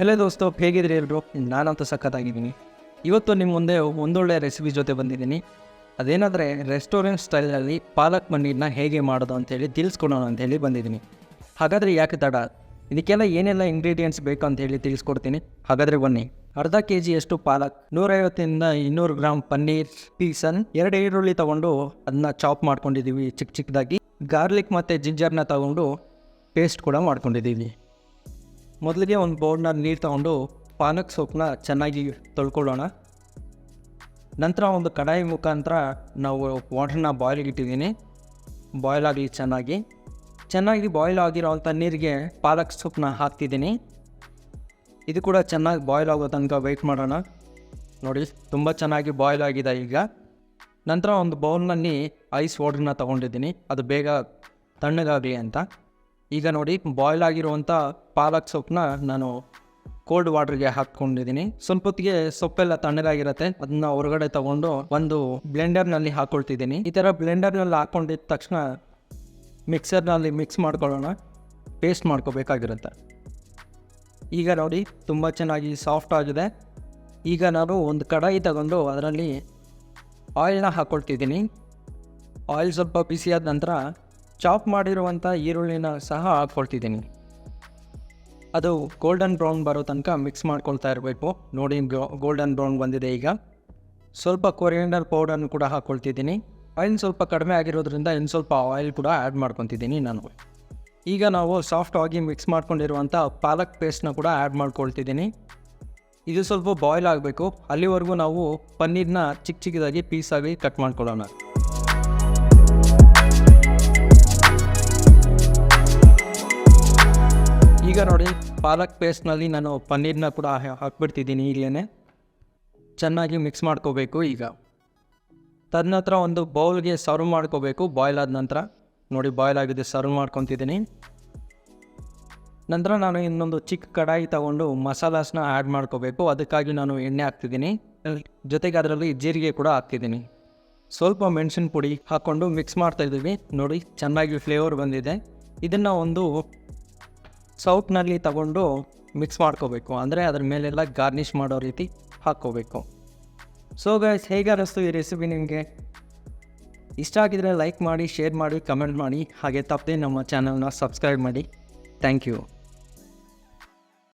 Hello ದೋಸ್ತು ಹೇಗಿದ್ರಿ ಎಲ್ಲರು ನಾನಂತೂ ಸಖತ್ತಾಗಿದ್ದೀನಿ. ಇವತ್ತು ನಿಮ್ಮ ಮುಂದೆ ಒಂದೊಳ್ಳೆ ರೆಸಿಪಿ ಜೊತೆ ಬಂದಿದ್ದೀನಿ. ಅದೇನಾದರೆ ರೆಸ್ಟೋರೆಂಟ್ ಸ್ಟೈಲಲ್ಲಿ ಪಾಲಕ್ ಪನ್ನೀರ್ನ ಹೇಗೆ ಮಾಡೋದು ಅಂತೇಳಿ ತಿಳಿಸ್ಕೊಡೋಣ ಅಂತೇಳಿ ಬಂದಿದ್ದೀನಿ. ಹಾಗಾದರೆ ಯಾಕೆ ತಡ? ಇದಕ್ಕೆಲ್ಲ ಏನೆಲ್ಲ ಇಂಗ್ರೀಡಿಯೆಂಟ್ಸ್ ಬೇಕು ಅಂತ ಹೇಳಿ ತಿಳಿಸ್ಕೊಡ್ತೀನಿ. ಹಾಗಾದರೆ ಬನ್ನಿ. ಅರ್ಧ ಕೆ ಜಿಯಷ್ಟು ಪಾಲಕ್, ನೂರೈವತ್ತರಿಂದ ಇನ್ನೂರು ಗ್ರಾಮ್ ಪನ್ನೀರ್ ಪೀಸನ್, ಎರಡು ಈರುಳ್ಳಿ ತೊಗೊಂಡು ಅದನ್ನ ಚಾಪ್ ಮಾಡ್ಕೊಂಡಿದ್ದೀವಿ ಚಿಕ್ಕ ಚಿಕ್ಕದಾಗಿ ಗಾರ್ಲಿಕ್ ಮತ್ತು ಜಿಂಜರ್ನ ತಗೊಂಡು ಪೇಸ್ಟ್ ಕೂಡ ಮಾಡ್ಕೊಂಡಿದ್ದೀವಿ. ಮೊದಲಿಗೆ ಒಂದು ಬೌಲ್ನ ನೀರು ತಗೊಂಡು ಪಾನಕ್ ಸೊಪ್ಪನ್ನ ಚೆನ್ನಾಗಿ ತೊಳ್ಕೊಳ್ಳೋಣ. ನಂತರ ಒಂದು ಕಡಾಯಿ ಮುಖಾಂತರ ನಾವು ವಾಟರ್ನ ಬಾಯ್ಲಿಗೆ ಇಟ್ಟಿದ್ದೀನಿ. ಬಾಯ್ಲ್ ಆಗಲಿ ಚೆನ್ನಾಗಿ. ಚೆನ್ನಾಗಿ ಬಾಯ್ಲ್ ಆಗಿರೋವಂಥ ನೀರಿಗೆ ಪಾಲಕ್ ಸೊಪ್ಪನ್ನ ಹಾಕ್ತಿದ್ದೀನಿ. ಇದು ಕೂಡ ಚೆನ್ನಾಗಿ ಬಾಯ್ಲ್ ಆಗೋ ತನಕ ವೆಯ್ಟ್ ಮಾಡೋಣ. ನೋಡಿ, ತುಂಬ ಚೆನ್ನಾಗಿ ಬಾಯ್ಲ್ ಆಗಿದೆ ಈಗ. ನಂತರ ಒಂದು ಬೌಲ್ನಲ್ಲಿ ಐಸ್ ವಾಟರ್ನ ತೊಗೊಂಡಿದ್ದೀನಿ. ಅದು ಬೇಗ ತಣ್ಣಗಾಗಲಿ ಅಂತ. ಈಗ ನೋಡಿ ಬಾಯ್ಲ್ ಆಗಿರುವಂಥ ಪಾಲಕ್ ಸೊಪ್ಪನ್ನ ನಾನು ಕೋಲ್ಡ್ ವಾಟರ್ಗೆ ಹಾಕ್ಕೊಂಡಿದ್ದೀನಿ. ಸ್ವಲ್ಪ ಹೊತ್ತಿಗೆ ಸೊಪ್ಪೆಲ್ಲ ತಣ್ಣಗಾಗಿರುತ್ತೆ. ಅದನ್ನ ಹೊರಗಡೆ ತಗೊಂಡು ಒಂದು ಬ್ಲೆಂಡರ್ನಲ್ಲಿ ಹಾಕೊಳ್ತಿದ್ದೀನಿ. ಈ ಥರ ಬ್ಲೆಂಡರ್ನಲ್ಲಿ ಹಾಕ್ಕೊಂಡಿದ್ದ ತಕ್ಷಣ ಮಿಕ್ಸರ್ನಲ್ಲಿ ಮಿಕ್ಸ್ ಮಾಡ್ಕೊಳ್ಳೋಣ. ಪೇಸ್ಟ್ ಮಾಡ್ಕೋಬೇಕಾಗಿರುತ್ತೆ. ಈಗ ನೋಡಿ, ತುಂಬ ಚೆನ್ನಾಗಿ ಸಾಫ್ಟ್ ಆಗಿದೆ. ಈಗ ನಾನು ಒಂದು ಕಡಾಯಿ ತಗೊಂಡು ಅದರಲ್ಲಿ ಆಯಿಲ್ನ ಹಾಕ್ಕೊಳ್ತಿದ್ದೀನಿ ಆಯಿಲ್ ಸ್ವಲ್ಪ ಬಿಸಿಯಾದ ನಂತರ ಚಾಪ್ ಮಾಡಿರುವಂಥ ಈರುಳ್ಳಿನ ಸಹ ಹಾಕ್ಕೊಳ್ತಿದ್ದೀನಿ. ಅದು ಗೋಲ್ಡನ್ ಬ್ರೌನ್ ಬರೋ ತನಕ ಮಿಕ್ಸ್ ಮಾಡ್ಕೊಳ್ತಾ ಇರಬೇಕು. ನೋಡಿ ಗೋಲ್ಡನ್ ಬ್ರೌನ್ ಬಂದಿದೆ ಈಗ. ಸ್ವಲ್ಪ ಕೊರಿಯಂಡರ್ ಪೌಡರ್ನ ಕೂಡ ಹಾಕ್ಕೊಳ್ತಿದ್ದೀನಿ. ಆಯಿಲ್ ಸ್ವಲ್ಪ ಕಡಿಮೆ ಆಗಿರೋದ್ರಿಂದ ಇನ್ನು ಸ್ವಲ್ಪ ಆಯಿಲ್ ಕೂಡ ಆ್ಯಡ್ ಮಾಡ್ಕೊತಿದ್ದೀನಿ ನಾನು. ಈಗ ನಾವು ಸಾಫ್ಟ್ ಆಗಿ ಮಿಕ್ಸ್ ಮಾಡ್ಕೊಂಡಿರುವಂಥ ಪಾಲಕ್ ಪೇಸ್ಟ್ನ ಕೂಡ ಆ್ಯಡ್ ಮಾಡ್ಕೊಳ್ತಿದ್ದೀನಿ. ಇದು ಸ್ವಲ್ಪ ಬಾಯ್ಲ್ ಆಗಬೇಕು. ಅಲ್ಲಿವರೆಗೂ ನಾವು ಪನ್ನೀರ್ನ ಚಿಕ್ಕ ಚಿಕ್ಕದಾಗಿ ಪೀಸಾಗಿ ಕಟ್ ಮಾಡ್ಕೊಳ್ಳೋಣ. ಈಗ ನೋಡಿ, ಪಾಲಕ್ ಪೇಸ್ಟ್ನಲ್ಲಿ ನಾನು ಪನ್ನೀರ್ನ ಕೂಡ ಹಾಕ್ಬಿಡ್ತಿದ್ದೀನಿ ಈಗಲೇ ಚೆನ್ನಾಗಿ ಮಿಕ್ಸ್ ಮಾಡ್ಕೋಬೇಕು ಈಗ. ತದನಂತರ ಒಂದು ಬೌಲ್ಗೆ ಸರ್ವ್ ಮಾಡ್ಕೋಬೇಕು ಬಾಯ್ಲ್ ಆದ ನಂತರ. ನೋಡಿ ಬಾಯ್ಲ್ ಆಗಿದೆ ಸರ್ವ್ ಮಾಡ್ಕೊತಿದ್ದೀನಿ. ನಂತರ ನಾನು ಇನ್ನೊಂದು ಚಿಕ್ಕ ಕಡಾಯಿ ತಗೊಂಡು ಮಸಾಲಾಸ್ನ ಆ್ಯಡ್ ಮಾಡ್ಕೋಬೇಕು. ಅದಕ್ಕಾಗಿ ನಾನು ಎಣ್ಣೆ ಹಾಕ್ತಿದ್ದೀನಿ. ಜೊತೆಗೆ ಅದರಲ್ಲಿ ಜೀರಿಗೆ ಕೂಡ ಹಾಕ್ತಿದ್ದೀನಿ. ಸ್ವಲ್ಪ ಮೆಣಸಿನ ಪುಡಿ ಹಾಕ್ಕೊಂಡು ಮಿಕ್ಸ್ ಮಾಡ್ತಾಯಿದ್ದೀವಿ ನೋಡಿ, ಚೆನ್ನಾಗಿ ಫ್ಲೇವರ್ ಬಂದಿದೆ. ಇದನ್ನು ಒಂದು ಸೌಟ್ನಲ್ಲಿ ತಗೊಂಡು ಮಿಕ್ಸ್ ಮಾಡ್ಕೋಬೇಕು. ಅಂದರೆ ಅದ್ರ ಮೇಲೆಲ್ಲ ಗಾರ್ನಿಷ್ ಮಾಡೋ ರೀತಿ ಹಾಕ್ಕೋಬೇಕು ಸೊ ಗೈಸ್ ಹೇಗೆ ಅನ್ನಿಸ್ತು ಈ ರೆಸಿಪಿ ನಿಮಗೆ? ಇಷ್ಟ ಆಗಿದ್ರೆ ಲೈಕ್ ಮಾಡಿ ಶೇರ್ ಮಾಡಿ ಕಮೆಂಟ್ ಮಾಡಿ. ಹಾಗೆ ತಪ್ಪದೆ ನಮ್ಮ ಚಾನಲ್ನ ಸಬ್ಸ್ಕ್ರೈಬ್ ಮಾಡಿ. Thank you